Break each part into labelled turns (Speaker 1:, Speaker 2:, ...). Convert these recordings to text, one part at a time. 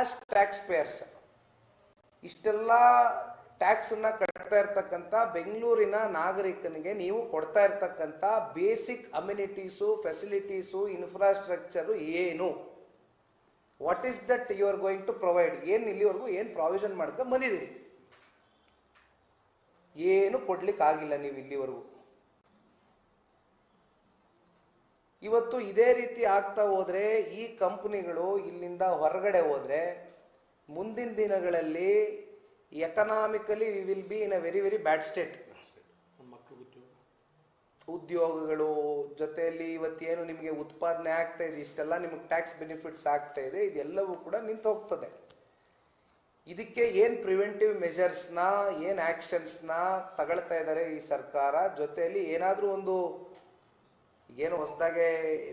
Speaker 1: As tax payers ಇಷ್ಟೆಲ್ಲ ಟ್ಯಾಕ್ಸನ್ನ ಕಟ್ತಾ ಇರ್ತಕ್ಕಂಥ ಬೆಂಗಳೂರಿನ ನಾಗರಿಕನಿಗೆ ನೀವು ಕೊಡ್ತಾ ಇರ್ತಕ್ಕಂಥ ಬೇಸಿಕ್ ಅಮ್ಯುನಿಟೀಸು ಫೆಸಿಲಿಟೀಸು ಇನ್ಫ್ರಾಸ್ಟ್ರಕ್ಚರು ಏನು? What is that you are going to provide ಏನು ಇಲ್ಲಿವರೆಗೂ ಏನು ಪ್ರಾವಿಷನ್ ಮಾಡ್ಕೊಂಡು ಬಂದಿದ್ದೀರಿ? ಏನು ಕೊಡ್ಲಿಕ್ಕೆ ಆಗಿಲ್ಲ ನೀವು ಇಲ್ಲಿವರೆಗೂ. ಇವತ್ತು ಇದೇ ರೀತಿ ಆಗ್ತಾ ಹೋದ್ರೆ ಈ ಕಂಪನಿಗಳು ಇಲ್ಲಿಂದ ಹೊರಗಡೆ ಹೋದ್ರೆ ಮುಂದಿನ ದಿನಗಳಲ್ಲಿ economically we will be in a very very bad state ಉದ್ಯೋಗಗಳು ಜೊತೆಯಲ್ಲಿ ಇವತ್ತೇನು ನಿಮಗೆ ಉತ್ಪಾದನೆ ಆಗ್ತಾ ಇದೆ, ಇಷ್ಟೆಲ್ಲ ನಿಮಗೆ ಟ್ಯಾಕ್ಸ್ ಬೆನಿಫಿಟ್ಸ್ ಆಗ್ತಾ ಇದೆ, ಇದೆಲ್ಲವೂ ಕೂಡ ನಿಂತು ಹೋಗ್ತದೆ. ಇದಕ್ಕೆ ಏನು ಪ್ರಿವೆಂಟಿವ್ ಮೆಜರ್ಸ್ನ ಏನು ಆ್ಯಕ್ಷನ್ಸ್ನ ತಗೊಳ್ತಾ ಇದ್ದಾರೆ ಈ ಸರ್ಕಾರ? ಜೊತೆಯಲ್ಲಿ ಏನಾದರೂ ಒಂದು ಏನು ಹೊಸದಾಗೆ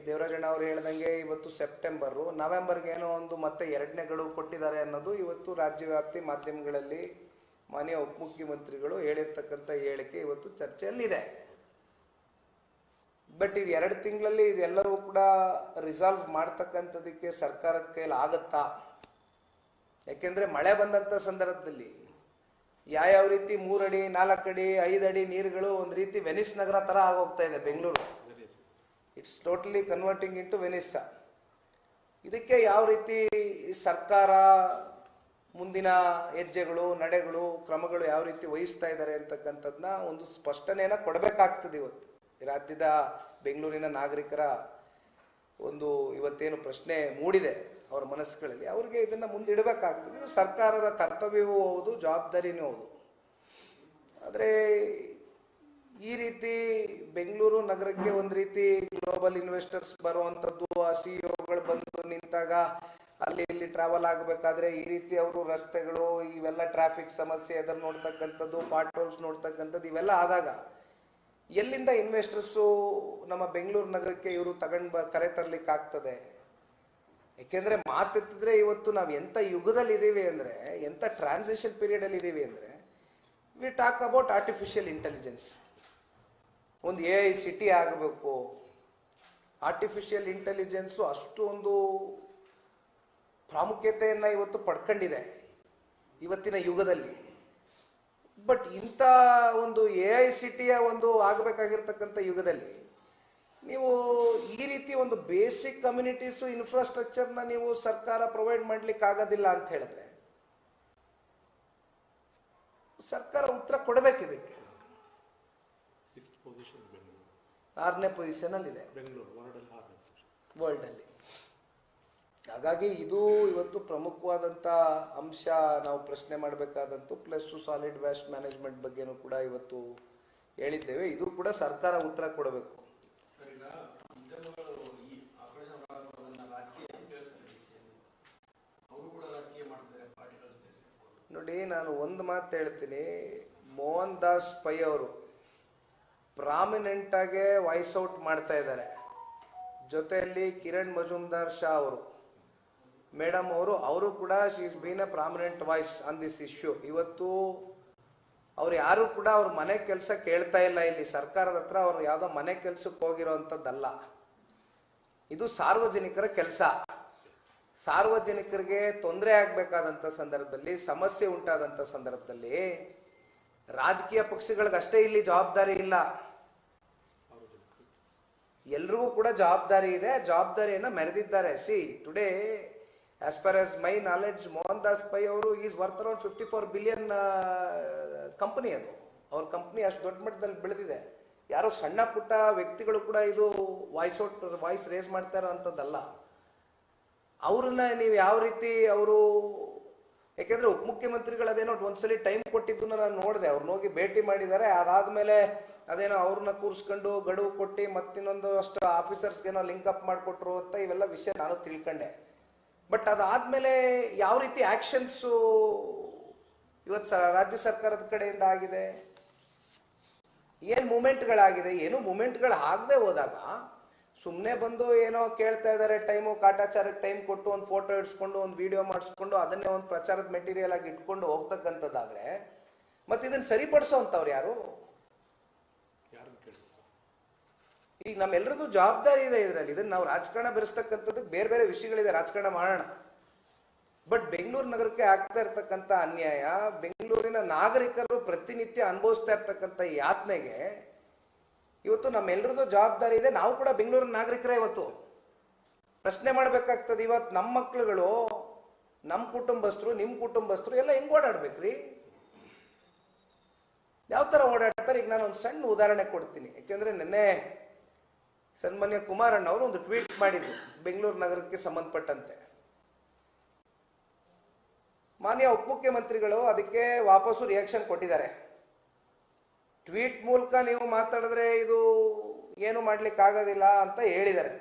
Speaker 1: ದೇವರಾಜಣ್ಣ ಅವರು ಹೇಳ್ದಂಗೆ ಇವತ್ತು ಸೆಪ್ಟೆಂಬರು. ನವೆಂಬರ್ಗೆ ಏನೋ ಒಂದು ಮತ್ತೆ ಎರಡನೇ ಗಡುವು ಕೊಟ್ಟಿದ್ದಾರೆ ಅನ್ನೋದು ಇವತ್ತು ರಾಜ್ಯವ್ಯಾಪ್ತಿ ಮಾಧ್ಯಮಗಳಲ್ಲಿ ಮಾನ್ಯ ಉಪಮುಖ್ಯಮಂತ್ರಿಗಳು ಹೇಳಿರ್ತಕ್ಕಂಥ ಹೇಳಿಕೆ ಇವತ್ತು ಚರ್ಚೆಯಲ್ಲಿದೆ. ಬಟ್ ಇದು ಎರಡು ತಿಂಗಳಲ್ಲಿ ಇದೆಲ್ಲವೂ ಕೂಡ ರಿಸಾಲ್ವ್ ಮಾಡ್ತಕ್ಕಂಥದಕ್ಕೆ ಸರ್ಕಾರದ ಕೈಯಲ್ಲಿ ಆಗತ್ತಾ? ಯಾಕೆಂದ್ರೆ ಮಳೆ ಬಂದಂಥ ಸಂದರ್ಭದಲ್ಲಿ ಯಾವ್ಯಾವ ರೀತಿ ಮೂರಡಿ, ನಾಲ್ಕಡಿ, ಐದಡಿ ನೀರುಗಳು ಒಂದು ರೀತಿ ವೆನಿಸ್ ನಗರ ಥರ ಆಗೋಗ್ತಾ ಇದೆ Bengaluru. It's totally converting into Venice ಇದಕ್ಕೆ ಯಾವ ರೀತಿ ಸರ್ಕಾರ ಮುಂದಿನ ಹೆಜ್ಜೆಗಳು, ನಡೆಗಳು, ಕ್ರಮಗಳು ಯಾವ ರೀತಿ ವಹಿಸ್ತಾ ಇದ್ದಾರೆ ಅಂತಕ್ಕಂಥದ್ದನ್ನ ಒಂದು ಸ್ಪಷ್ಟನೆಯನ್ನು ಕೊಡಬೇಕಾಗ್ತದೆ ಇವತ್ತು. ರಾಜ್ಯದ ಬೆಂಗಳೂರಿನ ನಾಗರಿಕರ ಒಂದು ಇವತ್ತೇನು ಪ್ರಶ್ನೆ ಮೂಡಿದೆ ಅವರ ಮನಸ್ಸುಗಳಲ್ಲಿ. ಅವ್ರಿಗೆ ಇದನ್ನು ಮುಂದಿಡಬೇಕಾಗ್ತದೆ ಇದು ಸರ್ಕಾರದ ಕರ್ತವ್ಯವೂ ಹೌದು, ಜವಾಬ್ದಾರಿನೂ ಹೌದು. ಆದರೆ ಈ ರೀತಿ ಬೆಂಗಳೂರು ನಗರಕ್ಕೆ ಒಂದು ರೀತಿ ಗ್ಲೋಬಲ್ ಇನ್ವೆಸ್ಟರ್ಸ್ ಬರುವಂಥದ್ದು ಆ ಸಿಇಒಗಳು ಬಂದು ನಿಂತಾಗ ಅಲ್ಲಿ ಇಲ್ಲಿ ಟ್ರಾವೆಲ್ ಆಗಬೇಕಾದ್ರೆ ಈ ರೀತಿ ಅವರು ರಸ್ತೆಗಳು, ಇವೆಲ್ಲ ಟ್ರಾಫಿಕ್ ಸಮಸ್ಯೆ ಅದನ್ನ ನೋಡ್ತಕ್ಕಂಥದ್ದು ಪಾರ್ಟ್ ಹೋಲ್ಸ್ ನೋಡ್ತಕ್ಕಂಥದ್ದು ಇವೆಲ್ಲ ಆದಾಗ ಎಲ್ಲಿಂದ ಇನ್ವೆಸ್ಟರ್ಸು ನಮ್ಮ ಬೆಂಗಳೂರು ನಗರಕ್ಕೆ ಇವರು ತಗೊಂಡ್ ಬ, ಕರೆ ತರ್ಲಿಕ್ಕೆ ಆಗ್ತದೆ? ಯಾಕೆಂದ್ರೆ ಮಾತೆತ್ತಿದ್ರೆ ಇವತ್ತು ನಾವು ಎಂಥ ಯುಗದಲ್ಲಿ ಇದ್ದೀವಿ ಅಂದ್ರೆ ಎಂಥ ಟ್ರಾನ್ಸಿಷನ್ ಪೀರಿಯಡ್ ಅಲ್ಲಿ ಇದ್ದೀವಿ ಅಂದ್ರೆ we talk about artificial intelligence ಒಂದು ಎ ಐ ಸಿಟಿ ಆಗಬೇಕು. ಆರ್ಟಿಫಿಷಿಯಲ್ ಇಂಟೆಲಿಜೆನ್ಸು ಅಷ್ಟು ಒಂದು ಪ್ರಾಮುಖ್ಯತೆಯನ್ನು ಇವತ್ತು ಪಡ್ಕೊಂಡಿದೆ ಇವತ್ತಿನ ಯುಗದಲ್ಲಿ. ಬಟ್ ಇಂಥ ಒಂದು ಎ ಐ ಸಿಟಿಯ ಒಂದು ಆಗಬೇಕಾಗಿರ್ತಕ್ಕಂಥ ಯುಗದಲ್ಲಿ ನೀವು ಈ ರೀತಿ ಒಂದು ಬೇಸಿಕ್ ಕಮ್ಯುನಿಟೀಸು ಇನ್ಫ್ರಾಸ್ಟ್ರಕ್ಚರ್ನ ನೀವು ಸರ್ಕಾರ ಪ್ರೊವೈಡ್ ಮಾಡ್ಲಿಕ್ಕೆ ಆಗೋದಿಲ್ಲ ಅಂತ ಹೇಳಿದ್ರೆ ಸರ್ಕಾರ ಉತ್ತರ ಕೊಡಬೇಕು ಇದಕ್ಕೆ
Speaker 2: ಸಿಕ್ಸ್ತ್ ಪೊಸಿಷನ್ ಬೆಂಗಳೂರು
Speaker 1: ಆರನೇ ಪೊಸಿಷನ್ ಅಲ್ಲಿ ಇದೆ
Speaker 2: ಬೆಂಗಳೂರು ವರ್ಲ್ಡಲ್ಲಿ
Speaker 1: ಹಾಗಾಗಿ ಇದು ಇವತ್ತು ಪ್ರಮುಖವಾದಂಥ ಅಂಶ ನಾವು ಪ್ರಶ್ನೆ ಮಾಡಬೇಕಾದಂತೂ ಪ್ಲಸ್ ಸಾಲಿಡ್ ವೇಸ್ಟ್ ಮ್ಯಾನೇಜ್ಮೆಂಟ್ ಬಗ್ಗೆನೂ ಕೂಡ ಇವತ್ತು ಹೇಳಿದ್ದೇವೆ. ಇದು ಕೂಡ ಸರ್ಕಾರ ಉತ್ತರ ಕೊಡಬೇಕು. ನೋಡಿ ನಾನು ಒಂದು ಮಾತು ಹೇಳ್ತೀನಿ. ಮೋಹನ್ ದಾಸ್ ಪೈ ಅವರು ಪ್ರಾಮಿನೆಂಟ್ ಆಗಿ ವಾಯ್ಸ್ ಔಟ್ ಮಾಡ್ತಾ ಇದ್ದಾರೆ. ಜೊತೆಯಲ್ಲಿ ಕಿರಣ್ ಮಜುಮ್ದಾರ್ ಶಾ ಅವರು. ಮೇಡಮ್ ಅವರು ಅವರು ಕೂಡ she is been a prominent voice on this issue ಇವತ್ತು ಅವ್ರು ಯಾರು ಕೂಡ ಅವ್ರ ಮನೆ ಕೆಲಸ ಕೇಳ್ತಾ ಇಲ್ಲ ಇಲ್ಲಿ. ಸರ್ಕಾರದ ಹತ್ರ ಅವ್ರು ಯಾವುದೋ ಮನೆ ಕೆಲಸಕ್ಕೆ ಹೋಗಿರೋ ಅಂಥದ್ದಲ್ಲ ಇದು ಸಾರ್ವಜನಿಕರ ಕೆಲಸ. ಸಾರ್ವಜನಿಕರಿಗೆ ತೊಂದರೆ ಆಗಬೇಕಾದಂಥ ಸಂದರ್ಭದಲ್ಲಿ, ಸಮಸ್ಯೆ ಉಂಟಾದಂಥ ಸಂದರ್ಭದಲ್ಲಿ ರಾಜಕೀಯ ಪಕ್ಷಗಳಿಗೆ ಅಷ್ಟೇ ಇಲ್ಲಿ ಜವಾಬ್ದಾರಿ ಇಲ್ಲ. ಎಲ್ರಿಗೂ ಕೂಡ ಜವಾಬ್ದಾರಿ ಇದೆ. ಜವಾಬ್ದಾರಿಯನ್ನು ಮೆರೆದಿದ್ದಾರೆ. See today as far as my knowledge Mohan Das Pai ಅವರು is worth around fifty four billion company ಅದು. ಅವ್ರ ಕಂಪ್ನಿ ಅಷ್ಟು ದೊಡ್ಡ ಮಟ್ಟದಲ್ಲಿ ಬೆಳೆದಿದೆ. ಯಾರೋ ಸಣ್ಣ ಪುಟ್ಟ ವ್ಯಕ್ತಿಗಳು ಕೂಡ ಇದು ವಾಯ್ಸ್ ಔಟ್ ವಾಯ್ಸ್ ರೇಸ್ ಮಾಡ್ತಾ ಇರೋ ಅಂಥದ್ದಲ್ಲ ಅವ್ರನ್ನ ನೀವು ಯಾವ ರೀತಿ ಅವರು ಯಾಕೆಂದ್ರೆ ಉಪಮುಖ್ಯಮಂತ್ರಿಗಳು ಅದೇನೋ ಒಂದ್ಸಲಿ ಟೈಮ್ ಕೊಟ್ಟಿದ್ದನ್ನ ನಾನು ನೋಡಿದೆ. ಅವ್ರನ್ನ ಹೋಗಿ ಭೇಟಿ ಮಾಡಿದ್ದಾರೆ. ಅದಾದ್ಮೇಲೆ ಅದೇನೋ ಅವ್ರನ್ನ ಕೂರಿಸ್ಕೊಂಡು ಗಡುವು ಕೊಟ್ಟು ಮತ್ತಿನ್ನೊಂದು ಅಷ್ಟು ಆಫೀಸರ್ಸ್ಗೇನೋ ಅಪ್ ಮಾಡಿಕೊಟ್ರು ಅಂತ ಇವೆಲ್ಲ ವಿಷಯ ನಾನು ತಿಳ್ಕೊಂಡೆ. ಬಟ್ ಅದಾದ್ಮೇಲೆ ಯಾವ ರೀತಿ ಆ್ಯಕ್ಷನ್ಸು ಇವತ್ತು ಸ ರಾಜ್ಯ ಸರ್ಕಾರದ ಕಡೆಯಿಂದ ಆಗಿದೆ? ಏನು ಮೂಮೆಂಟ್ಗಳಾಗಿದೆ ಏನು ಮೂಮೆಂಟ್ಗಳು ಆಗದೆ ಹೋದಾಗ ಸುಮ್ಮನೆ ಬಂದು ಏನೋ ಕೇಳ್ತಾ ಇದ್ದಾರೆ ಟೈಮು ಕಾಟಾಚಾರಕ್ಕೆ ಟೈಮ್ ಕೊಟ್ಟು ಒಂದು ಫೋಟೋ ಇಡ್ಸ್ಕೊಂಡು ಒಂದು ವಿಡಿಯೋ ಮಾಡಿಸ್ಕೊಂಡು ಅದನ್ನೇ ಒಂದು ಪ್ರಚಾರದ ಮೆಟೀರಿಯಲ್ ಆಗಿ ಇಟ್ಕೊಂಡು ಹೋಗ್ತಕ್ಕಂಥದ್ದಾದ್ರೆ ಮತ್ತೆ ಇದನ್ನು ಸರಿಪಡಿಸೋ ಯಾರು?
Speaker 2: ಯಾರು
Speaker 1: ಈಗ ನಮ್ಮೆಲ್ಲರದ್ದು ಜವಾಬ್ದಾರಿ ಇದೆ ಇದರಲ್ಲಿ. ಇದನ್ನ ನಾವು ರಾಜಕಾರಣ ಬೆರೆಸ್ತಕ್ಕಂಥದ್ದಕ್ಕೆ ಬೇರೆ ಬೇರೆ ವಿಷಯಗಳಿದೆ ರಾಜಕಾರಣ ಮಾಡೋಣ. ಬಟ್ ಬೆಂಗಳೂರು ನಗರಕ್ಕೆ ಆಗ್ತಾ ಇರ್ತಕ್ಕಂಥ ಅನ್ಯಾಯ ಬೆಂಗಳೂರಿನ ನಾಗರಿಕರು ಪ್ರತಿನಿತ್ಯ ಅನುಭವಿಸ್ತಾ ಇರ್ತಕ್ಕಂಥ ಯಾತನೆಗೆ ಇವತ್ತು ನಮ್ಮೆಲ್ಲರದ್ದು ಜವಾಬ್ದಾರಿ ಇದೆ. ನಾವು ಕೂಡ ಬೆಂಗಳೂರಿನ ನಾಗರಿಕರೇ ಇವತ್ತು. ಪ್ರಶ್ನೆ ಮಾಡಬೇಕಾಗ್ತದೆ ಇವತ್ತು ನಮ್ಮ ಮಕ್ಳುಗಳು, ನಮ್ಮ ಕುಟುಂಬಸ್ಥರು, ನಿಮ್ಮ ಕುಟುಂಬಸ್ಥರು ಎಲ್ಲ ಹೆಂಗ್ ಓಡಾಡ್ಬೇಕ್ರಿ? ಯಾವ ಥರ ಓಡಾಡ್ತಾರೆ? ಈಗ ನಾನು ಒಂದು ಸಣ್ಣ ಉದಾಹರಣೆ ಕೊಡ್ತೀನಿ. ಯಾಕೆಂದ್ರೆ ನಿನ್ನೆ ಸನ್ಮಾನ್ಯ ಕುಮಾರಣ್ಣ ಅವರು ಒಂದು ಟ್ವೀಟ್ ಮಾಡಿದ್ರು, ಬೆಂಗಳೂರು ನಗರಕ್ಕೆ ಸಂಬಂಧಪಟ್ಟಂತೆ. ಮಾನ್ಯ ಉಪಮುಖ್ಯಮಂತ್ರಿಗಳು ಅದಕ್ಕೆ ವಾಪಸ್ಸು ರಿಯಾಕ್ಷನ್ ಕೊಟ್ಟಿದ್ದಾರೆ. ಟ್ವೀಟ್ ಮೂಲಕ ನೀವು ಮಾತಾಡಿದ್ರೆ ಇದು ಏನು ಮಾಡ್ಲಿಕ್ಕಾಗೋದಿಲ್ಲ ಅಂತ ಹೇಳಿದ್ದಾರೆ.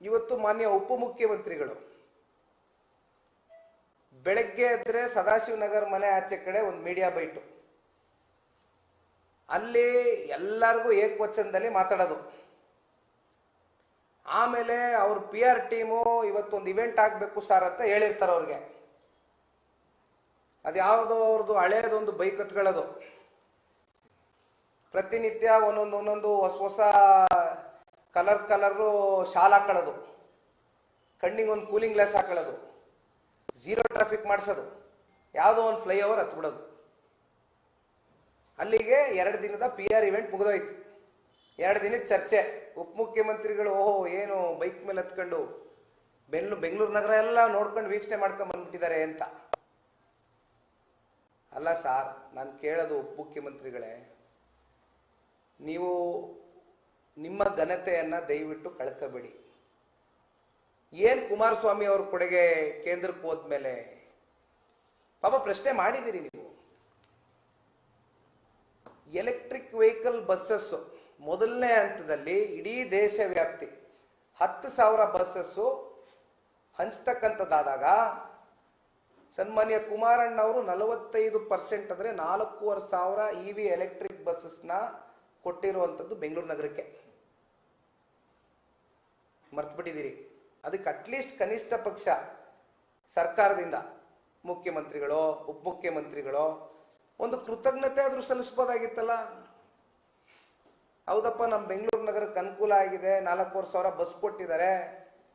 Speaker 1: ಇವತ್ತು ಮಾನ್ಯ ಉಪಮುಖ್ಯಮಂತ್ರಿಗಳು ಬೆಳಗ್ಗೆ ಎದ್ರೆ ಸದಾಶಿವನಗರ್ ಮನೆ ಆಚೆ ಕಡೆ ಒಂದು ಮೀಡಿಯಾ ಬೈಟು. ಅಲ್ಲಿ ಎಲ್ಲರಿಗೂ ಏಕವಚನದಲ್ಲಿ ಮಾತಾಡೋದು. ಆಮೇಲೆ ಅವ್ರ ಪಿ ಆರ್ ಟೀಮು ಇವತ್ತೊಂದು ಇವೆಂಟ್ ಆಗಬೇಕು ಸರ್ ಅಂತ ಹೇಳಿರ್ತಾರೆ ಅವ್ರಿಗೆ. ಅದು ಯಾವುದೋ ಅವ್ರದ್ದು ಹಳೇದೊಂದು ಬೈಕ್ ಹತ್ಕೊಳ್ಳೋದು. ಪ್ರತಿನಿತ್ಯ ಒಂದೊಂದು ಒಂದೊಂದು ಹೊಸ ಹೊಸ ಕಲರ್, ಕಲರು ಶಾಲ್ ಹಾಕೊಳ್ಳೋದು. ಕಣ್ಣಿಗೆ ಒಂದು ಕೂಲಿಂಗ್ ಗ್ಲಾಸ್ ಹಾಕೊಳ್ಳೋದು. ಝೀರೋ ಟ್ರಾಫಿಕ್ ಮಾಡಿಸೋದು. ಯಾವುದೋ ಒಂದು ಫ್ಲೈಓವರ್ ಹತ್ಬಿಡೋದು. ಅಲ್ಲಿಗೆ ಎರಡು ದಿನದ ಪಿ ಆರ್ ಇವೆಂಟ್ ಮುಗಿದೋಯ್ತು. ಎರಡು ದಿನದ ಚರ್ಚೆ. ಉಪಮುಖ್ಯಮಂತ್ರಿಗಳು ಓಹೋ, ಏನು ಬೈಕ್ ಮೇಲೆ ಹತ್ಕೊಂಡು ಬೆಂಗ್ಳೂರು, ಬೆಂಗಳೂರು ನಗರ ಎಲ್ಲ ನೋಡ್ಕೊಂಡು ವೀಕ್ಷಣೆ ಮಾಡ್ಕೊಂಡು ಬಂದ್ಬಿಟ್ಟಿದ್ದಾರೆ ಅಂತ. ಅಲ್ಲ ಸಾರ್, ನಾನು ಕೇಳೋದು ಉಪಮುಖ್ಯಮಂತ್ರಿಗಳೇ. ನೀವು ನಿಮ್ಮ ಘನತೆಯನ್ನು ದಯವಿಟ್ಟು ಕಳ್ಕೋಬೇಡಿ. ಏನು ಕುಮಾರಸ್ವಾಮಿ ಅವ್ರ ಕೊಡುಗೆ ಕೇಂದ್ರಕ್ಕೆ ಹೋದ್ಮೇಲೆ? ಪಾಪ ಪ್ರಶ್ನೆ ಮಾಡಿದ್ದೀರಿ ನೀವು. ಎಲೆಕ್ಟ್ರಿಕ್ ವೆಹಿಕಲ್ ಬಸ್ಸಸ್ಸು ಮೊದಲನೇ ಹಂತದಲ್ಲಿ ಇಡೀ ದೇಶ ವ್ಯಾಪ್ತಿ ಹತ್ತು ಸಾವಿರ ಬಸ್ಸಸ್ಸು ಹಂಚ್ತಕ್ಕಂಥದ್ದಾದಾಗ ಸನ್ಮಾನ್ಯ ಕುಮಾರಣ್ಣ ಅವರು ನಲವತ್ತೈದು ಪರ್ಸೆಂಟ್ ಅಂದರೆ ನಾಲ್ಕೂವರೆ ಸಾವಿರ ಇ ವಿ ಎಲೆಕ್ಟ್ರಿಕ್ ಬಸ್ಸಸ್ನ ಕೊಟ್ಟಿರುವಂಥದ್ದು ಬೆಂಗಳೂರು ನಗರಕ್ಕೆ. ಮರ್ತ್ಬಿಟ್ಟಿದ್ದೀರಿ. ಅದಕ್ಕೆ ಅಟ್ಲೀಸ್ಟ್ ಕನಿಷ್ಠ ಪಕ್ಷ, ಸರ್ಕಾರದಿಂದ, ಮುಖ್ಯಮಂತ್ರಿಗಳು, ಉಪಮುಖ್ಯಮಂತ್ರಿಗಳೋ, ಒಂದು ಕೃತಜ್ಞತೆ ಆದರೂ ಸಲ್ಲಿಸ್ಬೋದಾಗಿತ್ತಲ್ಲ? ಹೌದಪ್ಪ ನಮ್ಮ ಬೆಂಗಳೂರು ನಗರಕ್ಕೆ ಅನುಕೂಲ ಆಗಿದೆ, ನಾಲ್ಕೂವರೆ ಸಾವಿರ ಬಸ್ ಕೊಟ್ಟಿದ್ದಾರೆ.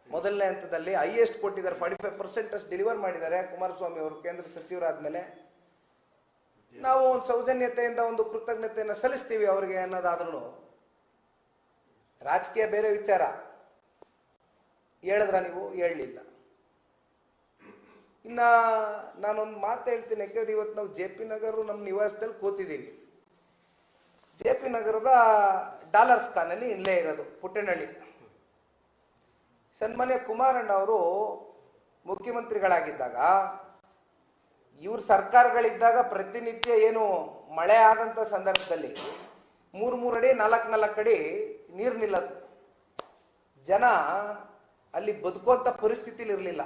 Speaker 1: ಮೊದಲನೇ ಹಂತದಲ್ಲಿ ಹೈಯೆಸ್ಟ್ ಕೊಟ್ಟಿದ್ದಾರೆ ಫಾರ್ಟಿ ಫೈವ್ ಪರ್ಸೆಂಟ್ ಅಷ್ಟು ಡೆಲಿವರ್ ಮಾಡಿದ್ದಾರೆ. ಕುಮಾರಸ್ವಾಮಿ ಅವರು ಕೇಂದ್ರ ಸಚಿವರಾದ್ಮೇಲೆ. ನಾವು ಒಂದು ಸೌಜನ್ಯತೆಯಿಂದ ಒಂದು ಕೃತಜ್ಞತೆಯನ್ನು ಸಲ್ಲಿಸ್ತೀವಿ ಅವರಿಗೆ ಅನ್ನೋದಾದ್ರೂ ರಾಜಕೀಯ ಬೇರೆ ವಿಚಾರ. ಹೇಳಿದ್ರ ನೀವು? ಹೇಳಲಿಲ್ಲ. ಇನ್ನ ನಾನೊಂದು ಮಾತು ಹೇಳ್ತೀನಿ, ಯಾಕಂದ್ರೆ ಇವತ್ತು ನಾವು ಜೆ ಪಿ ನಗರ ನಮ್ಮ ನಿವಾಸದಲ್ಲಿ ಕೂತಿದ್ದೀವಿ. ಜೆ ಪಿ ನಗರದ ಡಾಲರ್ಸ್ ಖಾನಲ್ಲಿ ಇಲ್ಲೇ ಇರೋದು, ಪುಟ್ಟನಹಳ್ಳಿ. ಸನ್ಮಾನ್ಯ ಕುಮಾರಣ್ಣ ಅವರು ಮುಖ್ಯಮಂತ್ರಿಗಳಾಗಿದ್ದಾಗ, ಇವ್ರ ಸರ್ಕಾರಗಳಿದ್ದಾಗ ಪ್ರತಿನಿತ್ಯ ಏನು ಮಳೆ ಆದಂಥ ಸಂದರ್ಭದಲ್ಲಿ ಮೂರು ಮೂರು ಅಡಿ, ನಾಲ್ಕು ನಾಲ್ಕು ಅಡಿ ನೀರು ನಿಲ್ಲದು. ಜನ ಅಲ್ಲಿ ಬದುಕುವಂಥ ಪರಿಸ್ಥಿತಿಲಿ ಇರಲಿಲ್ಲ.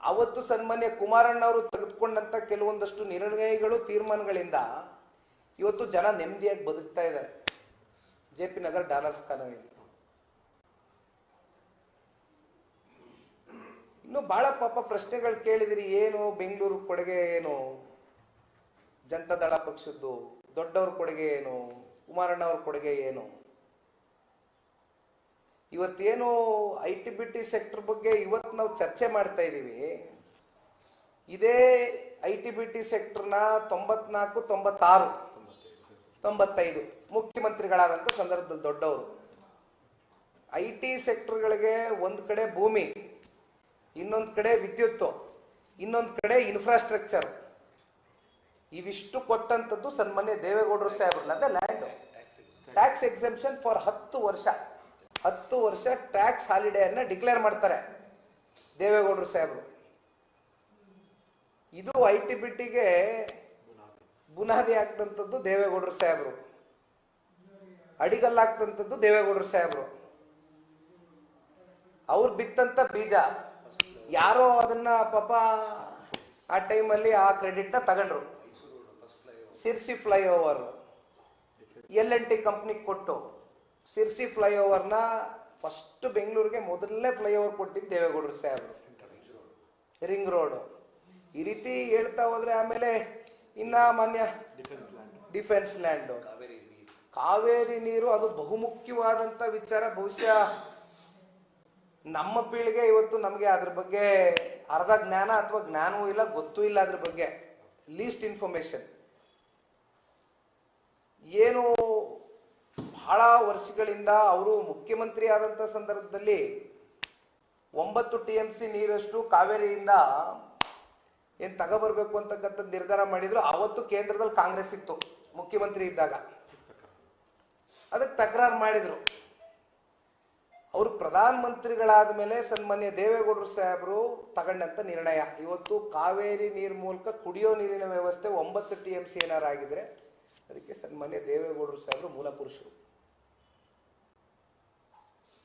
Speaker 1: ಅವತ್ತು ಸನ್ಮಾನ್ಯ ಕುಮಾರಣ್ಣ ಅವರು ತೆಗೆದುಕೊಂಡಂತ ಕೆಲವೊಂದಷ್ಟು ನಿರ್ಣಯಗಳು, ತೀರ್ಮಾನಗಳಿಂದ ಇವತ್ತು ಜನ ನೆಮ್ಮದಿಯಾಗಿ ಬದುಕ್ತಾ ಇದ್ದಾರೆ. ಜೆ ಪಿ ನಗರ್ ಡಾಲರ್ಸ್ ಕಾಲೋನಿಯಲ್ಲಿ. ಇನ್ನು ಬಹಳ ಪಾಪ ಪ್ರಶ್ನೆಗಳು ಕೇಳಿದಿರಿ, ಏನು ಬೆಂಗಳೂರು ಕೊಡುಗೆ ಏನು? ಜನತಾದಳ ಪಕ್ಷದ್ದು, ದೊಡ್ಡವ್ರ ಕೊಡುಗೆ ಏನು? ಕುಮಾರಣ್ಣವ್ರ ಕೊಡುಗೆ ಏನು? ಇವತ್ತೇನು I T B T sector ಬಗ್ಗೆ ಇವತ್ತು ನಾವು ಚರ್ಚೆ ಮಾಡ್ತಾ ಇದ್ದೀವಿ ಇದೇ ಐ ಟಿ ಬಿ ಟಿ ಸೆಕ್ಟರ್ನ ತೊಂಬತ್ನಾಲ್ಕು, ತೊಂಬತ್ತಾರು, ತೊಂಬತ್ತೈದು ಮುಖ್ಯಮಂತ್ರಿಗಳಾದಂಥ ಸಂದರ್ಭದಲ್ಲಿ ದೊಡ್ಡವರು. ಐ ಟಿ ಸೆಕ್ಟರ್ಗಳಿಗೆ ಒಂದು ಕಡೆ ಭೂಮಿ. ಇನ್ನೊಂದು ಕಡೆ ವಿದ್ಯುತ್ತು, ಇನ್ನೊಂದು ಕಡೆ ಇನ್ಫ್ರಾಸ್ಟ್ರಕ್ಚರ್ ಇವಿಷ್ಟು ಕೊಟ್ಟಂಥದ್ದು ಸನ್ಮಾನ್ಯ ದೇವೇಗೌಡರು ಸಾಹೇಬ್ರಲ್ಲ, ಅದೇ ಲ್ಯಾಂಡ್ ಟ್ಯಾಕ್ಸ್ ಎಕ್ಸೆಂಪ್ಷನ್ ಫಾರ್ ಹತ್ತು ವರ್ಷ. ಹತ್ತು ವರ್ಷ ಟ್ಯಾಕ್ಸ್ ಹಾಲಿಡೇಯನ್ನ ಡಿಕ್ಲೇರ್ ಮಾಡ್ತಾರೆ ದೇವೇಗೌಡರು ಸಾಹೇಬರು. ಇದು ಐ ಟಿ ಬಿ ಟಿಗೆ ಬುನಾದಿ ಆಗ್ತಂಥದ್ದು ದೇವೇಗೌಡರು ಸಾಹೇಬರು. ಅಡಿಗಲ್ಲಾಗ್ತಂಥದ್ದು ದೇವೇಗೌಡರು ಸಾಹೇಬರು. ಅವ್ರು ಬಿತ್ತಂತ ಬೀಜ. ಯಾರೋ ಅದನ್ನ ಪಾಪ ಆ ಟೈಮಲ್ಲಿ ಆ ಕ್ರೆಡಿಟ್ನ ತಗೊಂಡ್ರು. Sirsi flyover L N T ಕಂಪ್ನಿಗೆ ಕೊಟ್ಟು ಸಿರ್ಸಿ ಫ್ಲೈಓವರ್ನ ಫಸ್ಟ್ ಬೆಂಗಳೂರಿಗೆ ಮೊದಲನೇ ಫ್ಲೈಓವರ್ ಕೊಟ್ಟಿದ್ದು ದೇವೇಗೌಡರು ಸಾಹೇಬರು. ರಿಂಗ್ ರೋಡ್ ಈ ರೀತಿ ಹೇಳ್ತಾ ಹೋದ್ರೆ ಆಮೇಲೆ ಇನ್ನ ಮಾನ್ಯ
Speaker 2: ಡಿಫೆನ್ಸ್ ಲ್ಯಾಂಡ್
Speaker 1: ಕಾವೇರಿ ನೀರು. ಅದು ಬಹುಮುಖ್ಯವಾದಂಥ ವಿಚಾರ. ಬಹುಶಃ ನಮ್ಮ ಪೀಳಿಗೆ ಇವತ್ತು ನಮಗೆ ಅದ್ರ ಬಗ್ಗೆ ಅರ್ಧ ಜ್ಞಾನ ಅಥವಾ ಜ್ಞಾನವೂ ಇಲ್ಲ, ಗೊತ್ತೂ ಇಲ್ಲ ಅದ್ರ ಬಗ್ಗೆ. ಲೀಸ್ಟ್ ಇನ್ಫಾರ್ಮೇಶನ್ ಏನು ಬಹಳ ವರ್ಷಗಳಿಂದ ಅವರು ಮುಖ್ಯಮಂತ್ರಿ ಆದಂಥ ಸಂದರ್ಭದಲ್ಲಿ ಒಂಬತ್ತು ಟಿ ಎಂ ಸಿ ನೀರಷ್ಟು ಕಾವೇರಿಯಿಂದ ಏನು ತಗೋಬರ್ಬೇಕು ಅಂತಕ್ಕಂಥ ನಿರ್ಧಾರ ಮಾಡಿದ್ರು. ಅವತ್ತು ಕೇಂದ್ರದಲ್ಲಿ ಕಾಂಗ್ರೆಸ್ ಇತ್ತು, ಮುಖ್ಯಮಂತ್ರಿ ಇದ್ದಾಗ. ಅದಕ್ಕೆ ತಕರಾರು ಮಾಡಿದ್ರು. ಅವರು ಪ್ರಧಾನ ಮಂತ್ರಿಗಳಾದ ಮೇಲೆ ಸನ್ಮಾನ್ಯ ದೇವೇಗೌಡರು ಸಾಹೇಬರು ತಗೊಂಡಂತ ನಿರ್ಣಯ. ಇವತ್ತು ಕಾವೇರಿ ನೀರು ಮೂಲಕ ಕುಡಿಯೋ ನೀರಿನ ವ್ಯವಸ್ಥೆ ಒಂಬತ್ತು ಟಿ ಎಂ ಸಿ ಏನಾರು ಆಗಿದ್ರೆ ಅದಕ್ಕೆ ಸನ್ಮಾನ್ಯ ದೇವೇಗೌಡರು ಸಾಹೇಬರು ಮೂಲ ಪುರುಷರು.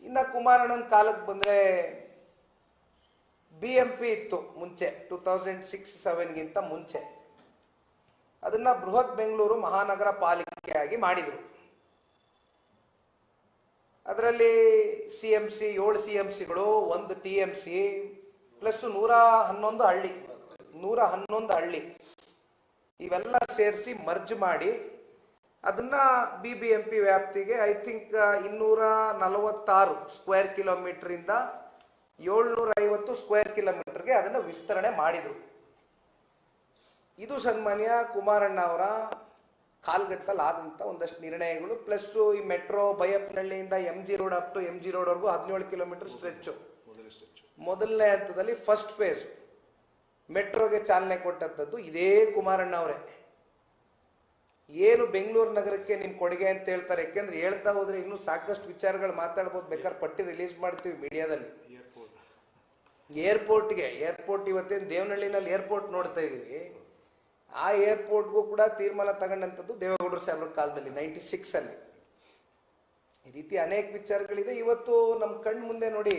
Speaker 1: ಇನ್ನ ಕುಮಾರಣ್ಣನ ಕಾಲಕ್ಕೆ ಬಂದ್ರೆ ಬಿ ಎಂ ಪಿ ಇತ್ತು ಮುಂಚೆ, ಟೂ ತೌಸಂಡ್ ಸಿಕ್ಸ್, ಸೆವೆನ್ಗಿಂತ ಮುಂಚೆ. ಅದನ್ನ ಬೃಹತ್ ಬೆಂಗಳೂರು ಮಹಾನಗರ ಪಾಲಿಕೆಯಾಗಿ ಮಾಡಿದರು. ಅದರಲ್ಲಿ ಸಿ ಎಂ ಸಿ ಏಳು ಸಿ ಎಂ ಸಿಗಳು ಒಂದು ಟಿ ಎಂ ಸಿ ಪ್ಲಸ್ ನೂರ ಹನ್ನೊಂದು ಹಳ್ಳಿ. ನೂರ ಹನ್ನೊಂದು ಹಳ್ಳಿ. ಇವೆಲ್ಲ ಸೇರಿಸಿ ಮರ್ಜ್ ಮಾಡಿ ಅದನ್ನ ಬಿ ಬಿ ಎಂ ಪಿ ವ್ಯಾಪ್ತಿಗೆ ಐ ಥಿಂಕ್ ಇನ್ನೂರ ನಲವತ್ತಾರು ಸ್ಕ್ವೇರ್ ಕಿಲೋಮೀಟ್ರಿಂದ ಏಳ್ನೂರ ಐವತ್ತು ಸ್ಕ್ವೇರ್ ಕಿಲೋಮೀಟರ್ಗೆ ಅದನ್ನು ವಿಸ್ತರಣೆ ಮಾಡಿದರು. ಇದು ಸನ್ಮಾನ್ಯ ಕುಮಾರಣ್ಣ ಅವರ ಕಾಲ್ಗಟ್ಟಲ್ಲಿ ಆದಂಥ ಒಂದಷ್ಟು ನಿರ್ಣಯಗಳು ಪ್ಲಸ್ಸು ಈ metro ಬೈಯಪ್ಪನಹಳ್ಳಿಯಿಂದ M G road up to M G ರೋಡ್ವರೆಗೂ ಹದಿನೇಳು ಕಿಲೋಮೀಟರ್ ಸ್ಟ್ರೆಚ್ಚು
Speaker 2: ಮೊದಲನೇ
Speaker 1: ಹಂತದಲ್ಲಿ ಫಸ್ಟ್ ಫೇಸ್ ಮೆಟ್ರೋಗೆ ಚಾಲನೆ ಕೊಟ್ಟಂಥದ್ದು ಇದೇ ಕುಮಾರಣ್ಣ ಅವರೇ. ಏನು ಬೆಂಗಳೂರು ನಗರಕ್ಕೆ ನಿಮ್ಮ ಕೊಡುಗೆ ಅಂತ ಹೇಳ್ತಾರೆ? ಯಾಕೆಂದ್ರೆ ಹೇಳ್ತಾ ಹೋದ್ರೆ ಇನ್ನೂ ಸಾಕಷ್ಟು ವಿಚಾರಗಳು ಮಾತಾಡ್ಬೋದು. ಬೇಕಾದ್ರೆ ಪಟ್ಟಿ ರಿಲೀಸ್ ಮಾಡ್ತೀವಿ ಮೀಡಿಯಾದಲ್ಲಿ
Speaker 2: ಏರ್ಪೋರ್ಟ್
Speaker 1: ಏರ್ಪೋರ್ಟ್ಗೆ ಏರ್ಪೋರ್ಟ್ ಇವತ್ತೇನು ದೇವನಹಳ್ಳಿನಲ್ಲಿ ಏರ್ಪೋರ್ಟ್ ನೋಡ್ತಾ ಇದೀವಿ? ಆ ಏರ್ಪೋರ್ಟ್ಗೂ ಕೂಡ ತೀರ್ಮಾನ ತಗೊಂಡಂಥದ್ದು ದೇವೇಗೌಡರು ಸಾಹೇಬ್ರ ಕಾಲದಲ್ಲಿ ನೈಂಟಿ ಸಿಕ್ಸ್ ಅಲ್ಲಿ. ಈ ರೀತಿ ಅನೇಕ ವಿಚಾರಗಳಿದೆ. ಇವತ್ತು ನಮ್ಮ ಕಣ್ಣು ಮುಂದೆ ನೋಡಿ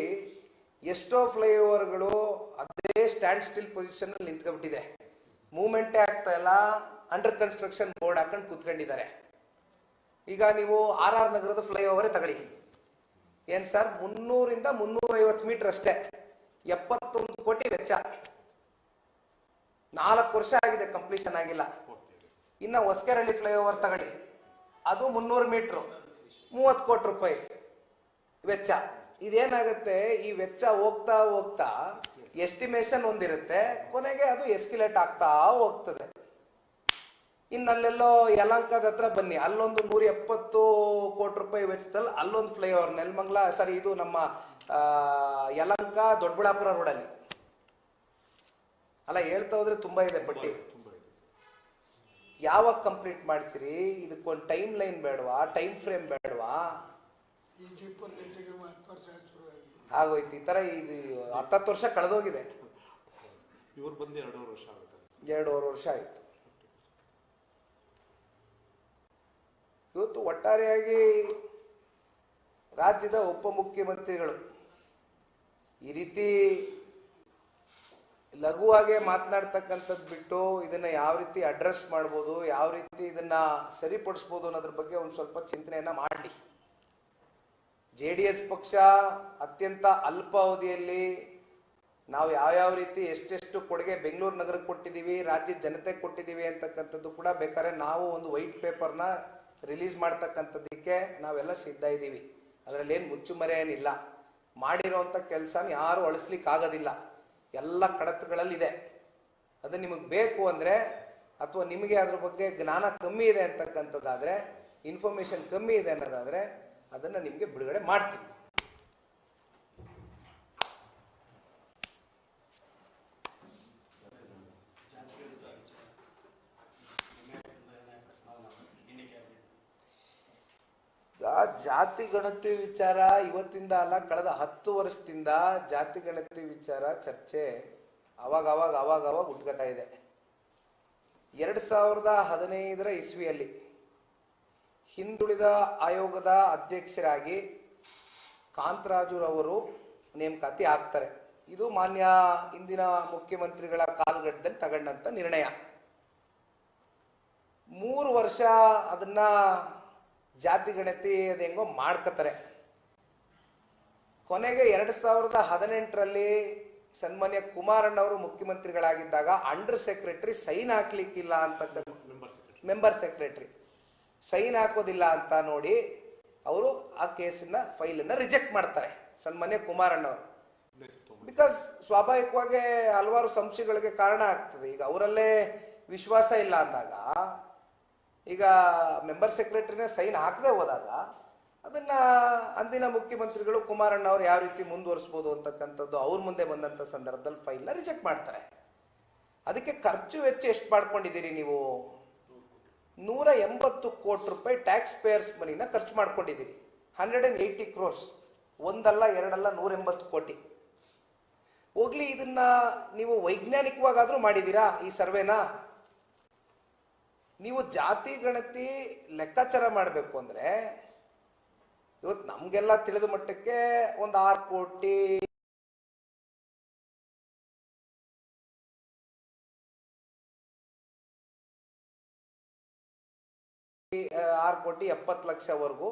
Speaker 1: ಎಷ್ಟೋ ಫ್ಲೈಓವರ್ಗಳು ಅದೇ ಸ್ಟ್ಯಾಂಡ್ ಸ್ಟಿಲ್ ಪೊಸಿಷನ್ ಅಲ್ಲಿ ನಿಂತ್ಕೊಂಡ್ಬಿಟ್ಟಿದೆ. ಮೂವ್ಮೆಂಟೇ ಆಗ್ತಾ ಇಲ್ಲ. ಅಂಡರ್ ಕನ್ಸ್ಟ್ರಕ್ಷನ್ ಬೋರ್ಡ್ ಹಾಕೊಂಡು ಕೂತ್ಕೊಂಡಿದ್ದಾರೆ. ಈಗ ನೀವು ಆರ್ ಆರ್ ನಗರದ ಫ್ಲೈಓವರೇ ತಗೊಳ್ಳಿ. ಏನ್ ಸರ್? ಮುನ್ನೂರಿಂದ ಮುನ್ನೂರೈವತ್ತು ಮೀಟರ್ ಅಷ್ಟೇ. ಎಪ್ಪತ್ತೊಂದು ಕೋಟಿ ವೆಚ್ಚ. ನಾಲ್ಕು ವರ್ಷ ಆಗಿದೆ ಕಂಪ್ಲೀಷನ್ ಆಗಿಲ್ಲ. ಇನ್ನ ಹೊಸಕೆರಳ್ಳಿ ಫ್ಲೈಓವರ್ ತಗೊಳ್ಳಿ. ಅದು ಮುನ್ನೂರು ಮೀಟ್ರು. ಮೂವತ್ತು ಕೋಟಿ ರೂಪಾಯಿ ವೆಚ್ಚ. ಇದೇನಾಗುತ್ತೆ, ಈ ವೆಚ್ಚ ಹೋಗ್ತಾ ಹೋಗ್ತಾ ಎಸ್ಟಿಮೇಷನ್ ಒಂದಿರುತ್ತೆ. ಕೊನೆಗೆ ಅದು ಎಸ್ಕಿಲೇಟ್ ಆಗ್ತಾ ಹೋಗ್ತದೆ. ಇನ್ನಲ್ಲೆಲ್ಲೋ ಯಲಂಕದ ಹತ್ರ ಬನ್ನಿ. ಅಲ್ಲೊಂದು ನೂರ ಎಪ್ಪತ್ತು ಕೋಟಿ ರೂಪಾಯಿ ವೆಚ್ಚದಲ್ಲಿ ಅಲ್ಲೊಂದು ಫ್ಲೈಓವರ್ ನೆಲಮಂಗ್ಲ, ಸರಿ, ಇದು ನಮ್ಮ ಯಲಂಕ ದೊಡ್ಡಬಳ್ಳಾಪುರ ರೋಡಲ್ಲಿ ಅಲ್ಲ ಹೇಳ್ತಾ ಹೋದ್ರೆ ತುಂಬಾ ಇದೆ ಪಟ್ಟಿ.
Speaker 2: ತುಂಬ
Speaker 1: ಯಾವಾಗ ಕಂಪ್ಲೀಟ್ ಮಾಡ್ತೀರಿ? ಇದಕ್ಕೊಂದು ಟೈಮ್ ಲೈನ್ ಬೇಡವಾ? ಟೈಮ್ ಫ್ರೇಮ್ ಬೇಡವಾ? ಆಗೋಯ್ತು. ಈ ತರ ಇದು ಹತ್ತತ್ತು ವರ್ಷ ಕಳೆದೋಗಿದೆ.
Speaker 2: ಇವ್ರು ಬಂದು ಎರಡೂವರೆ ವರ್ಷ ಆಗುತ್ತೆ.
Speaker 1: ಎರಡೂವರೆ ವರ್ಷ ಆಯ್ತು. ಇವತ್ತು ಒಟ್ಟಾರೆಯಾಗಿ ರಾಜ್ಯದ ಉಪಮುಖ್ಯಮಂತ್ರಿಗಳು ಈ ರೀತಿ ಲಘುವಾಗೆ ಮಾತನಾಡ್ತಕ್ಕಂಥದ್ದು ಬಿಟ್ಟು ಇದನ್ನ ಯಾವ ರೀತಿ ಅಡ್ರೆಸ್ ಮಾಡ್ಬೋದು, ಯಾವ ರೀತಿ ಇದನ್ನ ಸರಿಪಡಿಸ್ಬೋದು ಅನ್ನೋದ್ರ ಬಗ್ಗೆ ಒಂದು ಸ್ವಲ್ಪ ಚಿಂತನೆಯನ್ನ ಮಾಡಲಿ. ಜೆ ಡಿ ಎಸ್ ಪಕ್ಷ ಅತ್ಯಂತ ಅಲ್ಪಾವಧಿಯಲ್ಲಿ ನಾವು ಯಾವ್ಯಾವ ರೀತಿ ಎಷ್ಟೆಷ್ಟು ಕೊಡುಗೆ ಬೆಂಗಳೂರು ನಗರಕ್ಕೆ ಕೊಟ್ಟಿದ್ದೀವಿ ರಾಜ್ಯದ ಜನತೆ ಕೊಟ್ಟಿದ್ದೀವಿ ಅಂತಕ್ಕಂಥದ್ದು ಕೂಡ ಬೇಕಾದ್ರೆ ನಾವು ಒಂದು ವೈಟ್ ಪೇಪರ್ನ ರಿಲೀಸ್ ಮಾಡ್ತಕ್ಕಂಥದ್ದಕ್ಕೆ ನಾವೆಲ್ಲ ಸಿದ್ಧ ಇದ್ದೀವಿ. ಅದರಲ್ಲಿ ಏನು ಮುಚ್ಚುಮರೆ ಏನಿಲ್ಲ ಮಾಡಿರೋವಂಥ ಕೆಲಸನ ಯಾರು ಅಳಿಸ್ಲಿಕ್ಕೆ ಆಗೋದಿಲ್ಲ ಎಲ್ಲ ಕಡತಗಳಲ್ಲಿದೆ. ಅದು ನಿಮಗೆ ಬೇಕು ಅಂದರೆ, ಅಥವಾ ನಿಮಗೆ ಅದ್ರ ಬಗ್ಗೆ ಜ್ಞಾನ ಕಮ್ಮಿ ಇದೆ ಅಂತಕ್ಕಂಥದ್ದಾದರೆ ಇನ್ಫಾರ್ಮೇಷನ್ ಕಮ್ಮಿ ಇದೆ ಅನ್ನೋದಾದರೆ, ಅದನ್ನು ನಿಮಗೆ ಬಿಡುಗಡೆ ಮಾಡ್ತೀವಿ ಜಾತಿ ಗಣತಿ ವಿಚಾರ ಇವತ್ತಿಂದ ಅಲ್ಲ, ಕಳೆದ ಹತ್ತು ವರ್ಷದಿಂದ ಜಾತಿ ಗಣತಿ ವಿಚಾರ ಚರ್ಚೆ ಅವಾಗ ಅವಾಗ ಅವಾಗ ಅವಾಗ ಉಟ್ಕೋತಾ ಇದೆ. ಎರಡು ಸಾವಿರದ ಹದಿನೈದರ ಇಸ್ವಿಯಲ್ಲಿ ಹಿಂದುಳಿದ ಆಯೋಗದ ಅಧ್ಯಕ್ಷರಾಗಿ ಕಾಂತರಾಜುರವರು ನೇಮಕಾತಿ ಆಗ್ತಾರೆ. ಇದು ಮಾನ್ಯ ಇಂದಿನ ಮುಖ್ಯಮಂತ್ರಿಗಳ ಕಾಲಘಟ್ಟದಲ್ಲಿ ತಗೊಂಡಂತ ನಿರ್ಣಯ. ಮೂರು ವರ್ಷ ಅದನ್ನ ಜಾತಿ ಗಣತಿ ಅದು ಹೆಂಗೋ ಮಾಡ್ಕೋತಾರೆ. ಕೊನೆಗೆ ಎರಡು ಸಾವಿರದ ಹದಿನೆಂಟರಲ್ಲಿ ಸನ್ಮಾನ್ಯ ಕುಮಾರಣ್ಣವರು ಮುಖ್ಯಮಂತ್ರಿಗಳಾಗಿದ್ದಾಗ ಅಂಡರ್ ಸೆಕ್ರೆಟರಿ ಸೈನ್ ಹಾಕ್ಲಿಕ್ಕಿಲ್ಲ ಅಂತ
Speaker 2: ಮೆಂಬರ್ ಸೆಕ್ರೆಟರಿ
Speaker 1: ಸೈನ್ ಹಾಕೋದಿಲ್ಲ ಅಂತ ನೋಡಿ ಅವರು ಆ ಕೇಸನ್ನ ಫೈಲನ್ನು ರಿಜೆಕ್ಟ್ ಮಾಡ್ತಾರೆ ಸನ್ಮಾನ್ಯ ಕುಮಾರಣ್ಣವರು ಬಿಕಾಸ್ ಸ್ವಾಭಾವಿಕವಾಗಿ ಹಲವಾರು ಸಂಶಯಗಳಿಗೆ ಕಾರಣ ಆಗ್ತದೆ. ಈಗ ಅವರಲ್ಲೇ ವಿಶ್ವಾಸ ಇಲ್ಲ ಅಂದಾಗ ಈಗ ಮೆಂಬರ್ ಸೆಕ್ರೆಟರಿನೇ ಸೈನ್ ಹಾಕದೆ ಹೋದಾಗ ಅದನ್ನ ಅಂದಿನ ಮುಖ್ಯಮಂತ್ರಿಗಳು ಕುಮಾರಣ್ಣ ಅವರು ಯಾವ ರೀತಿ ಮುಂದುವರಿಸ್ಬೋದು ಅಂತಕ್ಕಂಥದ್ದು ಅವ್ರ ಮುಂದೆ ಬಂದಂಥ ಸಂದರ್ಭದಲ್ಲಿ ಫೈಲ್ನ ರಿಜೆಕ್ಟ್ ಮಾಡ್ತಾರೆ. ಅದಕ್ಕೆ ಖರ್ಚು ವೆಚ್ಚ ಎಷ್ಟು ಮಾಡ್ಕೊಂಡಿದ್ದೀರಿ ನೀವು? ನೂರ ಎಂಬತ್ತು ಕೋಟಿ ರೂಪಾಯಿ ಟ್ಯಾಕ್ಸ್ ಪೇಯರ್ಸ್ ಮನಿನ ಖರ್ಚು ಮಾಡ್ಕೊಂಡಿದ್ದೀರಿ. ಹಂಡ್ರೆಡ್ ಆ್ಯಂಡ್ ಏಯ್ಟಿ ಕ್ರೋರ್ಸ್ ಒಂದಲ್ಲ, ಎರಡಲ್ಲ, ನೂರ ಎಂಬತ್ತು ಕೋಟಿ. ಹೋಗ್ಲಿ, ಇದನ್ನ ನೀವು ವೈಜ್ಞಾನಿಕವಾಗಾದ್ರೂ ಮಾಡಿದ್ದೀರಾ ಈ ಸರ್ವೆನ? ನೀವು ಜಾತಿ, ಗಣತಿ ಲೆಕ್ಕಾಚಾರ ಮಾಡಬೇಕು ಅಂದ್ರೆ ಇವತ್ತು ನಮಗೆಲ್ಲ ತಿಳಿದ ಮಟ್ಟಕ್ಕೆ ಒಂದು ಆರು ಕೋಟಿ ಆರು ಕೋಟಿ ಎಪ್ಪತ್ತು ಲಕ್ಷವರೆಗೂ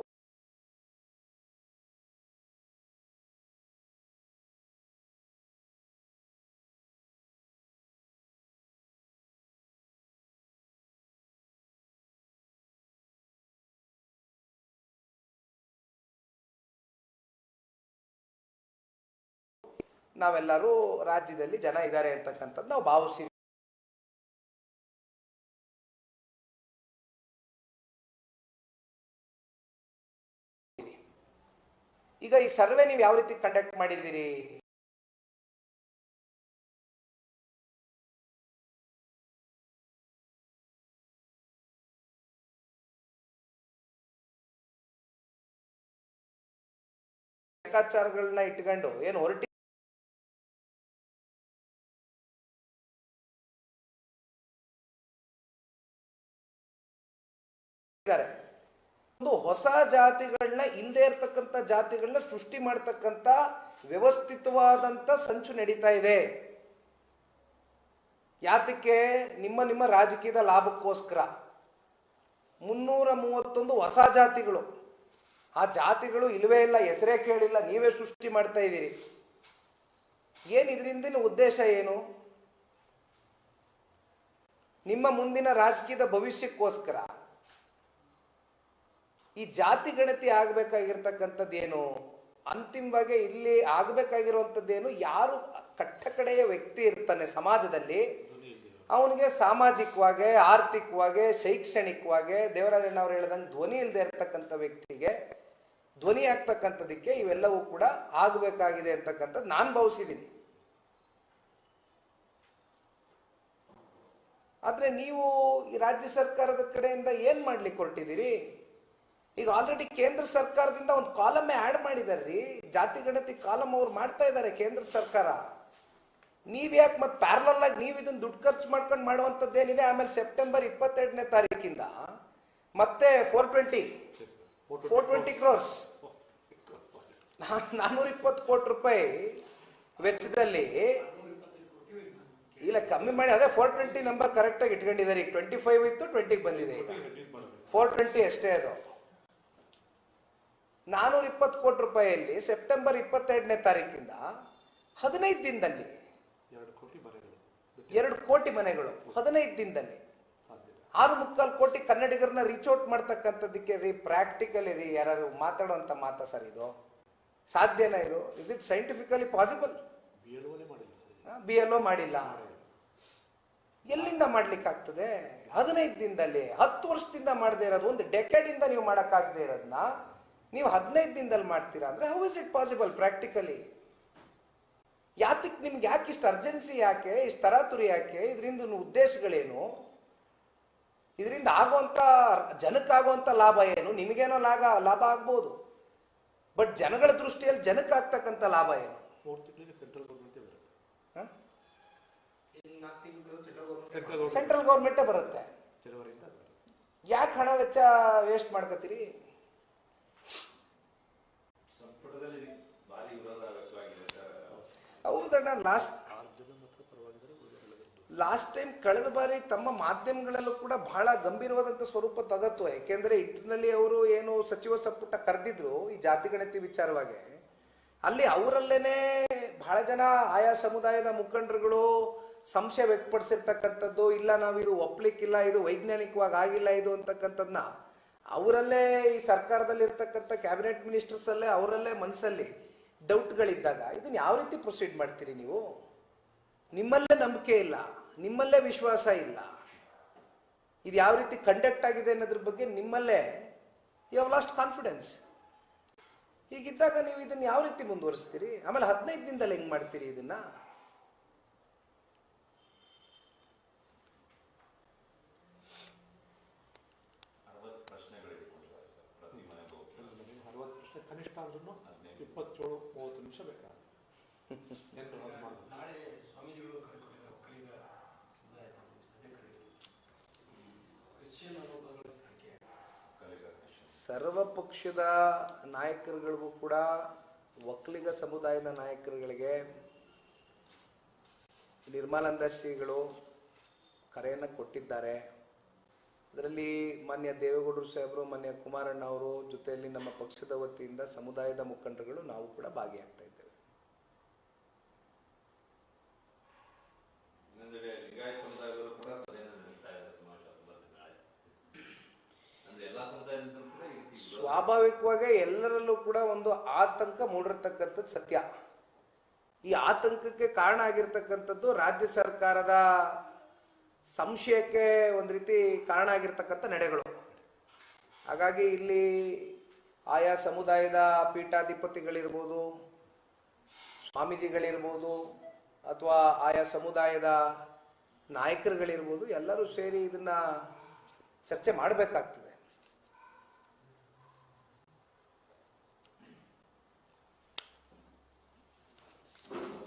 Speaker 1: ನಾವೆಲ್ಲರೂ ರಾಜ್ಯದಲ್ಲಿ ಜನ ಇದ್ದಾರೆ ಅಂತಕ್ಕಂಥದ್ದು ನಾವು ಭಾವಿಸಿ ಈಗ ಈ ಸರ್ವೆ ನೀವು ಯಾವ ರೀತಿ ಕಂಡಕ್ಟ್ ಮಾಡಿದ್ದೀರಿ? ಲೆಕ್ಕಾಚಾರಗಳನ್ನ ಇಟ್ಕೊಂಡು ಏನು ಹೊರಟಿ ಇದ್ದಾರೆ. ಒಂದು ಹೊಸ ಜಾತಿಗಳನ್ನ ಇಲ್ಲದೆ ಇರ್ತಕ್ಕಂಥ ಜಾತಿಗಳನ್ನ ಸೃಷ್ಟಿ ಮಾಡ್ತಕ್ಕಂಥ ವ್ಯವಸ್ಥಿತವಾದಂಥ ಸಂಚು ನಡೀತಾ ಇದೆ. ಯಾತಕ್ಕೆ? ನಿಮ್ಮ ನಿಮ್ಮ ರಾಜಕೀಯದ ಲಾಭಕ್ಕೋಸ್ಕರ. ಮುನ್ನೂರ ಮೂವತ್ತೊಂದು ಹೊಸ ಜಾತಿಗಳು. ಆ ಜಾತಿಗಳು ಇಲ್ವೇ ಇಲ್ಲ, ಹೆಸರೇ ಕೇಳಿಲ್ಲ, ನೀವೇ ಸೃಷ್ಟಿ ಮಾಡ್ತಾ ಇದ್ದೀರಿ. ಏನು ಇದರಿಂದಿನ ಉದ್ದೇಶ ಏನು? ನಿಮ್ಮ ಮುಂದಿನ ರಾಜಕೀಯದ ಭವಿಷ್ಯಕ್ಕೋಸ್ಕರ. ಈ ಜಾತಿ ಗಣತಿ ಆಗಬೇಕಾಗಿರ್ತಕ್ಕಂಥದ್ದೇನು? ಅಂತಿಮವಾಗಿ ಇಲ್ಲಿ ಆಗಬೇಕಾಗಿರುವಂಥದ್ದೇನು? ಯಾರು ಕಟ್ಟ ಕಡೆಯ ವ್ಯಕ್ತಿ ಇರ್ತಾನೆ ಸಮಾಜದಲ್ಲಿ, ಅವನಿಗೆ ಸಾಮಾಜಿಕವಾಗಿ, ಆರ್ಥಿಕವಾಗಿ, ಶೈಕ್ಷಣಿಕವಾಗಿ, ದೇವರಾಜಣ್ಣ ಅವ್ರು ಹೇಳ್ದಂಗೆ ಧ್ವನಿ ಇಲ್ಲದೆ ಇರ್ತಕ್ಕಂಥ ವ್ಯಕ್ತಿಗೆ ಧ್ವನಿ ಆಗ್ತಕ್ಕಂಥದಕ್ಕೆ ಇವೆಲ್ಲವೂ ಕೂಡ ಆಗಬೇಕಾಗಿದೆ ಅಂತಕ್ಕಂಥದ್ದು ನಾನು ಭಾವಿಸಿದ್ದೀನಿ. ಆದರೆ ನೀವು ಈ ರಾಜ್ಯ ಸರ್ಕಾರದ ಕಡೆಯಿಂದ ಏನು ಮಾಡ್ಲಿಕ್ಕೆ ಹೊರಟಿದ್ದೀರಿ? ಈಗ ಆಲ್ರೆಡಿ ಕೇಂದ್ರ ಸರ್ಕಾರದಿಂದ ಒಂದು ಕಾಲಮ್ ಆ್ಯಡ್ ಮಾಡಿದಾರ್ರಿ. ಜಾತಿ, ಗಣತಿ ಕಾಲಮ್ ಅವ್ರು ಮಾಡ್ತಾ ಇದ್ದಾರೆ ಕೇಂದ್ರ ಸರ್ಕಾರ. ನೀವು ಯಾಕೆ ಮತ್ತೆ ಪ್ಯಾರಲಲ್ ಆಗಿ ನೀವು ಇದನ್ನ ದುಡ್ಡು ಖರ್ಚು ಮಾಡ್ಕೊಂಡು ಮಾಡುವಂಥದ್ದೇನಿದೆ ಆಮೇಲೆ ಸೆಪ್ಟೆಂಬರ್ ಇಪ್ಪತ್ತೆರಡನೇ ತಾರೀಕಿಂದ. ಮತ್ತೆ four twenty four twenty crores ನಾನ್ನೂರ ಇಪ್ಪತ್ತು ಕೋಟಿ ರೂಪಾಯಿ ವೆಚ್ಚದಲ್ಲಿ ಇಲ್ಲ, ಕಮ್ಮಿ ಮಾಡಿ. ಅದೇ ಫೋರ್ ಟ್ವೆಂಟಿ ನಂಬರ್ ಕರೆಕ್ಟಾಗಿ ಇಟ್ಕೊಂಡಿದ್ದಾರೆ ಈಗ ಟ್ವೆಂಟಿ ಫೈವ್ ಇತ್ತು ಟ್ವೆಂಟಿಗೆ ಬಂದಿದೆ ಈಗ. ಫೋರ್ ಟ್ವೆಂಟಿ ಅಷ್ಟೇ ಅದು. ನಾನೂರ ಇಪ್ಪತ್ತು ಕೋಟಿ ರೂಪಾಯಿಯಲ್ಲಿ ಸೆಪ್ಟೆಂಬರ್ ಇಪ್ಪತ್ತೆರಡನೇ ತಾರೀಕಿಂದ ಹದಿನೈದು ದಿನದಲ್ಲಿ
Speaker 2: ಎರಡು ಕೋಟಿ ಮನೆಗಳು
Speaker 1: ಹದಿನೈದು ದಿನದಲ್ಲಿ ಆರು ಮುಕ್ಕಾಲು ಕೋಟಿ ಕನ್ನಡಿಗರನ್ನ ರೀಚ್ ಔಟ್ ಮಾಡ್ತಕ್ಕಂಥದ್ದಕ್ಕೆ ರೀ ಪ್ರಾಕ್ಟಿಕಲಿ ರೀ ಯಾರು ಮಾತಾಡುವಂಥ ಮಾತಾ ಸರ್ ಇದು? ಸಾಧ್ಯನ ಇದು? Is it scientifically possible
Speaker 2: B L O ಮಾಡಿಲ್ಲ
Speaker 1: ಎಲ್ಲಿಂದ ಮಾಡ್ಲಿಕ್ಕೆ ಆಗ್ತದೆ ಹದಿನೈದು ದಿನದಲ್ಲಿ ಹತ್ತು ವರ್ಷದಿಂದ ಮಾಡದೇ ಇರೋದು ಒಂದು ಡೆಕೆಡ್ ಇಂದ ನೀವು ಮಾಡೋಕ್ಕಾಗದೇ ಇರೋದನ್ನ ನೀವು ಹದಿನೈದು ದಿನದಲ್ಲಿ ಮಾಡ್ತೀರಾ ಅಂದರೆ how is it possible practically ಯಾತಕ್ಕೆ ನಿಮ್ಗೆ ಯಾಕೆ ಇಷ್ಟು ಅರ್ಜೆನ್ಸಿ ಯಾಕೆ ಇಷ್ಟು ತರಾತುರಿ ಯಾಕೆ ಇದರಿಂದ ಉದ್ದೇಶಗಳೇನು? ಇದರಿಂದ ಆಗುವಂಥ ಜನಕ್ಕಾಗುವಂಥ ಲಾಭ ಏನು? ನಿಮಗೇನೋ ಲಾಭ ಲಾಭ ಆಗ್ಬೋದು. ಬಟ್ ಜನಗಳ ದೃಷ್ಟಿಯಲ್ಲಿ ಜನಕ್ಕಾಗ್ತಕ್ಕಂಥ ಲಾಭ ಏನು?
Speaker 2: ಸೆಂಟ್ರಲ್ ಗೌರ್ಮೆಂಟೇ ಬರುತ್ತೆ.
Speaker 1: ಯಾಕೆ ಹಣ ವೆಚ್ಚ ವೇಸ್ಟ್ ಮಾಡ್ಕೋತೀರಿ ಹೌದಣ್ಣ ಲಾಸ್ಟ್ ಲಾಸ್ಟ್ ಟೈಮ್ ಕಳೆದ ಬಾರಿ ತಮ್ಮ ಮಾಧ್ಯಮಗಳಲ್ಲೂ ಕೂಡ ಬಹಳ ಗಂಭೀರವಾದಂಥ ಸ್ವರೂಪ ತಗತ್ತು. ಯಾಕೆಂದ್ರೆ ಇಟ್ಟಿನಲ್ಲಿ ಅವರು ಏನು ಸಚಿವ ಸಂಪುಟ ಕರೆದಿದ್ರು ಈ ಜಾತಿ ಗಣತಿ ವಿಚಾರವಾಗಿ. ಅಲ್ಲಿ ಅವರಲ್ಲೇನೆ ಬಹಳ ಜನ ಆಯಾ ಸಮುದಾಯದ ಮುಖಂಡರುಗಳು ಸಂಶಯ ವ್ಯಕ್ತಪಡಿಸಿರ್ತಕ್ಕಂಥದ್ದು, ಇಲ್ಲ ನಾವು ಇದು ಒಪ್ಲಿಕ್ಕಿಲ್ಲ, ಇದು ವೈಜ್ಞಾನಿಕವಾಗಿ ಆಗಿಲ್ಲ ಇದು ಅಂತಕ್ಕಂಥದ್ದನ್ನ ಅವರಲ್ಲೇ ಈ ಸರ್ಕಾರದಲ್ಲಿ ಇರ್ತಕ್ಕಂಥ ಕ್ಯಾಬಿನೆಟ್ ಮಿನಿಸ್ಟರ್ಸ್ ಅಲ್ಲೇ, ಅವರಲ್ಲೇ ಮನಸ್ಸಲ್ಲಿ ಡೌಟ್ಗಳಿದ್ದಾಗ ಇದನ್ನು ಯಾವ ರೀತಿ ಪ್ರೊಸೀಡ್ ಮಾಡ್ತೀರಿ ನೀವು? ನಿಮ್ಮಲ್ಲೇ ನಂಬಿಕೆ ಇಲ್ಲ, ನಿಮ್ಮಲ್ಲೇ ವಿಶ್ವಾಸ ಇಲ್ಲ. ಇದು ಯಾವ ರೀತಿ ಕಂಡಕ್ಟ್ ಆಗಿದೆ ಅನ್ನೋದ್ರ ಬಗ್ಗೆ ನಿಮ್ಮಲ್ಲೇ ಯು ಹವ್ ಲಾಸ್ಟ್ ಕಾನ್ಫಿಡೆನ್ಸ್ ಹೀಗಿದ್ದಾಗ ನೀವು ಇದನ್ನು ಯಾವ ರೀತಿ ಮುಂದುವರಿಸ್ತೀರಿ? ಆಮೇಲೆ ಹದಿನೈದು ದಿನದಲ್ಲಿ ಹೆಂಗೆ ಮಾಡ್ತೀರಿ ಇದನ್ನ?
Speaker 2: ಅಂದ್ರೂ ಇಪ್ಪತ್ತೇಳು ಮೂವತ್ತು ನಿಮಿಷ ಬೇಕಾಗುತ್ತೆ.
Speaker 3: ನಾಳೆ ಸ್ವಾಮೀಜಿಗಳು ಕ್ರಿಶ್ಚಿಯನ್ ಅನ್ನೋದರ
Speaker 1: ಸರ್ವ ಪಕ್ಷದ ನಾಯಕರುಗಳಿಗೂ ಕೂಡ ಒಕ್ಕಲಿಗ ಸಮುದಾಯದ ನಾಯಕರುಗಳಿಗೆ ನಿರ್ಮಲಾನಂದ ಶ್ರೀಗಳು ಕರೆಯನ್ನು ಕೊಟ್ಟಿದ್ದಾರೆ. ಅದರಲ್ಲಿ ಮಾನ್ಯ ದೇವೇಗೌಡರು ಸಾಹೇಬರು ಮಾನ್ಯ ಕುಮಾರಣ್ಣ ಅವರು ಜೊತೆಯಲ್ಲಿ ನಮ್ಮ ಪಕ್ಷದ ವತಿಯಿಂದ ಸಮುದಾಯದ ಮುಖಂಡರುಗಳು ನಾವು ಕೂಡ ಭಾಗಿಯಾಗ್ತಾ ಇದ್ದೇವೆ. ಸ್ವಾಭಾವಿಕವಾಗಿ ಎಲ್ಲರಲ್ಲೂ ಕೂಡ ಒಂದು ಆತಂಕ ಮೂಡಿರ್ತಕ್ಕಂಥದ್ದು ಸತ್ಯ. ಈ ಆತಂಕಕ್ಕೆ ಕಾರಣ ಆಗಿರ್ತಕ್ಕಂಥದ್ದು ರಾಜ್ಯ ಸರ್ಕಾರದ ಸಂಶಯಕ್ಕೆ ಒಂದು ರೀತಿ ಕಾರಣ ಆಗಿರ್ತಕ್ಕಂಥ ನಡೆಗಳು. ಹಾಗಾಗಿ ಇಲ್ಲಿ ಆಯಾ ಸಮುದಾಯದ ಪೀಠಾಧಿಪತಿಗಳಿರ್ಬೋದು, ಸ್ವಾಮೀಜಿಗಳಿರ್ಬೋದು, ಅಥವಾ ಆಯಾ ಸಮುದಾಯದ ನಾಯಕರುಗಳಿರ್ಬೋದು, ಎಲ್ಲರೂ ಸೇರಿ ಇದನ್ನ ಚರ್ಚೆ ಮಾಡಬೇಕಾಗ್ತದೆ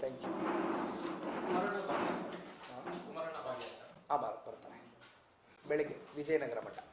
Speaker 1: ಥ್ಯಾಂಕ್ ಯು
Speaker 3: ಕುಮಾರಣ್ಣ ಭಾಗಿ
Speaker 1: ಆ ಬರ್ತಾರೆ ಬೆಳಿಗ್ಗೆ ವಿಜಯನಗರ ಮಠ.